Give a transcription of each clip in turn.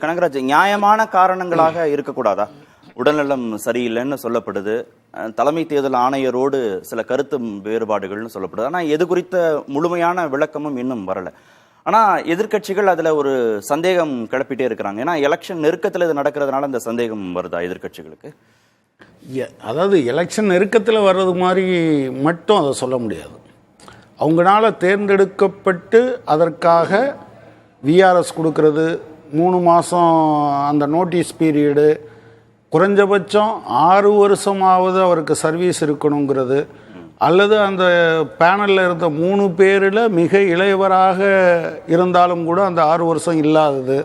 கனகராஜ் நியாயமான காரணங்களாக இருக்கக்கூடாதா? உடல்நலம் சரியில்லைன்னு சொல்லப்படுது. தலைமை தேர்தல் ஆணையரோடு சில கருத்து வேறுபாடுகள்னு சொல்லப்படுது. ஆனால் எது குறித்த முழுமையான விளக்கமும் இன்னும் வரலை. ஆனால் எதிர்க்கட்சிகள் அதில் ஒரு சந்தேகம் கிளப்பிட்டே இருக்கிறாங்க. ஏன்னா எலெக்ஷன் நெருக்கத்தில் இது நடக்கிறதுனால இந்த சந்தேகம் வருதா எதிர்க்கட்சிகளுக்கு? எ- அதாவது எலெக்ஷன் நெருக்கத்தில் வர்றது மாதிரி மட்டும் அதை சொல்ல முடியாது. அவங்களால தேர்ந்தெடுக்கப்பட்டு அதற்காக விஆர்எஸ் கொடுக்கறது மூணு மாதம் அந்த நோட்டீஸ் பீரியடு குறைஞ்சபட்சம் ஆறு வருஷமாவது அவருக்கு சர்வீஸ் இருக்கணுங்கிறது. அல்லது அந்த பேனலில் இருந்த மூணு பேரில் மிக இளையவராக இருந்தாலும் கூட அந்த ஆறு வருஷம் இல்லாதது.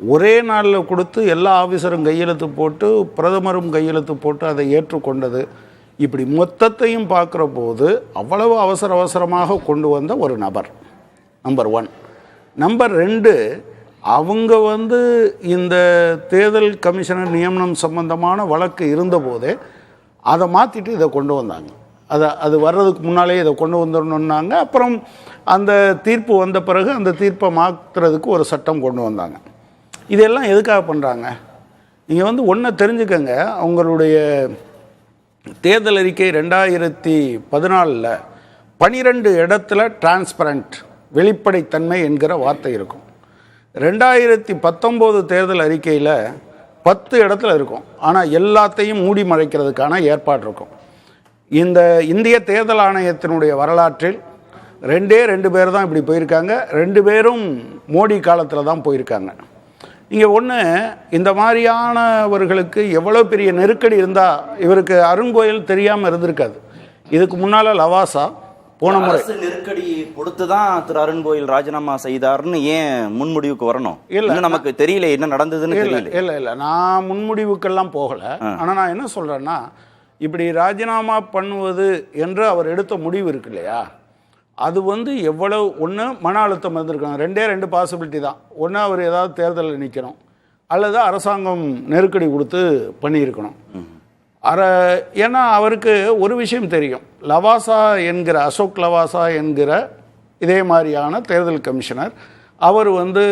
ஒரே நாளில் கொடுத்து எல்லா ஆஃபீஸரும் கையெழுத்து போட்டு பிரதமரும் கையெழுத்து போட்டு அதை ஏற்றுக்கொண்டது. இப்படி மொத்தத்தையும் பார்க்குற போது அவ்வளவு அவசர அவசரமாக கொண்டு வந்த ஒரு நபர். நம்பர் ஒன் நம்பர் ரெண்டு அவங்க வந்து இந்த தேர்தல் கமிஷனர் நியமனம் சம்பந்தமான வழக்கு இருந்தபோதே அதை மாற்றிட்டு இதை கொண்டு வந்தாங்க. அதை அது வர்றதுக்கு முன்னாலே இதை கொண்டு வந்துடணுன்னாங்க அப்புறம் அந்த தீர்ப்பு வந்த பிறகு அந்த தீர்ப்பை மாற்றுறதுக்கு ஒரு சட்டம் கொண்டு வந்தாங்க. இதெல்லாம் எதுக்காக பண்ணுறாங்க நீங்கள் வந்து ஒன்றை தெரிஞ்சுக்கங்க. அவங்களுடைய தேர்தல் அறிக்கை ரெண்டாயிரத்தி பதினாலில் பனிரெண்டு இடத்துல டிரான்ஸ்பரண்ட் வெளிப்படைத்தன்மை என்கிற வார்த்தை இருக்கும். ரெண்டாயிரத்தி பத்தொம்போது தேர்தல் அறிக்கையில் பத்து இடத்துல இருக்கும். ஆனால் எல்லாத்தையும் மூடி மறைக்கிறதுக்கான ஏற்பாடு இருக்கும். இந்த இந்திய தேர்தல் ஆணையத்தினுடைய வரலாற்றில் ரெண்டே ரெண்டு பேர் தான் இப்படி போயிருக்காங்க. ரெண்டு பேரும் மோடி காலத்தில் தான் போயிருக்காங்க. இங்கே ஒன்று இந்த மாதிரியானவர்களுக்கு எவ்வளோ பெரிய நெருக்கடி இருந்தால் இவருக்கு அருங்கோயில் தெரியாமல் இருந்திருக்காது. இதுக்கு முன்னால் லவாசா போன முறை. நெருக்கடி கொடுத்து தான் திரு அருண்கோயில் ராஜினாமா செய்தார்னு ஏன் முன்முடிவுக்கு வரணும்? இல்ல, நமக்கு தெரியல என்ன நடந்ததுன்னு இல்லை தெரியல இல்லை இல்லை. நான் முன்முடிவுக்கெல்லாம் போகலை. ஆனால் நான் என்ன சொல்கிறேன்னா இப்படி ராஜினாமா பண்ணுவது என்று அவர் எடுத்த முடிவு இருக்கு இல்லையா? அது வந்து எவ்வளவு ஒன்று மன அழுத்தம் இருந்திருக்கணும். ரெண்டே ரெண்டு பாசிபிலிட்டி தான். ஒன்று அவர் ஏதாவது தேர்தலில் நிற்கணும் அல்லது அரசாங்கம் நெருக்கடி கொடுத்து பண்ணியிருக்கணும். அர ஏன்னா அவருக்கு ஒரு விஷயம் தெரியும். லவாசா என்கிற அசோக் லவாசா என்கிற இதே மாதிரியான தேர்தல் கமிஷனர் அவர் வந்து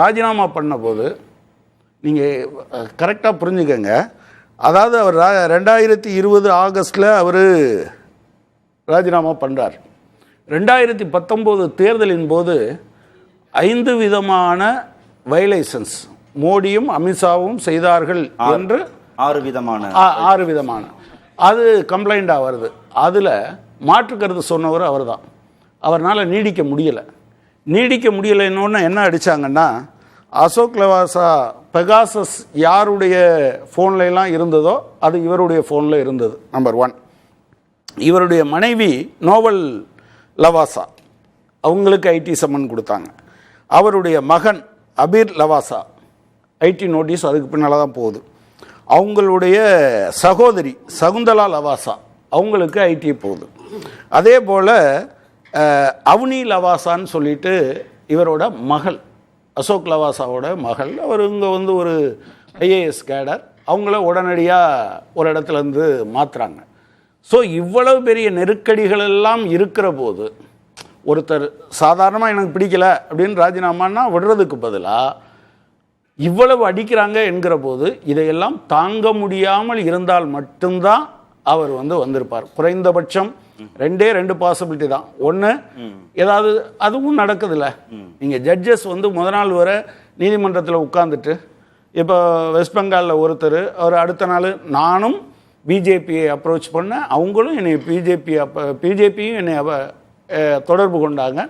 ராஜினாமா பண்ணபோது நீங்கள் கரெக்டாக புரிஞ்சுக்கங்க. அதாவது அவர் ரெண்டாயிரத்தி இருபது ஆகஸ்டில் அவர் ராஜினாமா பண்ணுறார் ரெண்டாயிரத்தி பத்தொம்போது தேர்தலின் போது ஐந்து விதமான வயலேஷன்ஸ் மோடியும் அமித்ஷாவும் செய்தார்கள் என்று ஆறு விதமான ஆ- ஆறு விதமான. அது கம்ப்ளைண்ட்டாக வருது. அதில் மாற்று கருத்து சொன்னவர் அவர் தான் அவரால் நீடிக்க முடியலை. நீடிக்க முடியலைன்னொன்று என்ன அடித்தாங்கன்னா அசோக் லவாசா பெகாசஸ் யாருடைய ஃபோன்ல எல்லாம் இருந்ததோ அது இவருடைய ஃபோனில் இருந்தது. நம்பர் ஒன் இவருடைய மனைவி நோவல் லவாசா. அவங்களுக்கு ஐடி சம்மன் கொடுத்தாங்க. அவருடைய மகன் அபீர் லவாசா. ஐடி நோட்டீஸ் அதுக்கு பின்னால் தான் போகுது. அவங்களுடைய சகோதரி சகுந்தலா லவாசா அவங்களுக்கு ஐடி போகுது. அதே போல் அவனி லவாசான்னு சொல்லிட்டு இவரோட மகள் அசோக் லவாசாவோட மகள் அவர் இங்கே வந்து ஒரு ஐஏஎஸ் கேடர் அவங்கள உடனடியாக ஒரு இடத்துல இருந்து மாற்றுறாங்க ஸோ இவ்வளவு பெரிய நெருக்கடிகள் எல்லாம் இருக்கிற போது ஒருத்தர் சாதாரணமாக எனக்கு பிடிக்கல அப்படின்னு ராஜினாமான்னா விடுறதுக்கு பதிலாக இவ்வளவு அடிக்கிறாங்க என்கிற போது இதையெல்லாம் தாங்க முடியாமல் இருந்தால் மட்டும்தான் அவர் வந்து வந்திருப்பார். குறைந்தபட்சம் ரெண்டே ரெண்டு பாசிபிலிட்டி தான். ஒன்று ஏதாவது அதுவும் நடக்குதுல்ல. நீங்கள் ஜட்ஜஸ் வந்து முத நாள் வரை நீதிமன்றத்தில் உட்காந்துட்டு இப்போ வெஸ்ட் பெங்காலில் ஒருத்தர் அவர் அடுத்த நாள் நானும் பிஜேபியை அப்ரோச் பண்ணேன் அவங்களும் என்னை பிஜேபி அப்போ பிஜேபியும் என்னை தொடர்பு கொண்டாங்க.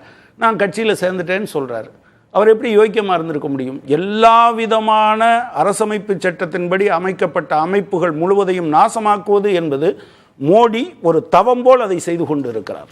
நான் கட்சியில் சேர்ந்துட்டேன்னு சொல்கிறாரு அவர் எப்படி யோக்கியமாக இருந்திருக்க முடியும்? எல்லா விதமான அரசமைப்பு சட்டத்தின்படி அமைக்கப்பட்ட அமைப்புகள் முழுவதையும் நாசமாக்குவது என்பது மோடி ஒரு தவம் போல் அதை செய்து கொண்டு இருக்கிறார்